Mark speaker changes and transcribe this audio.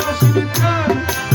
Speaker 1: রাশি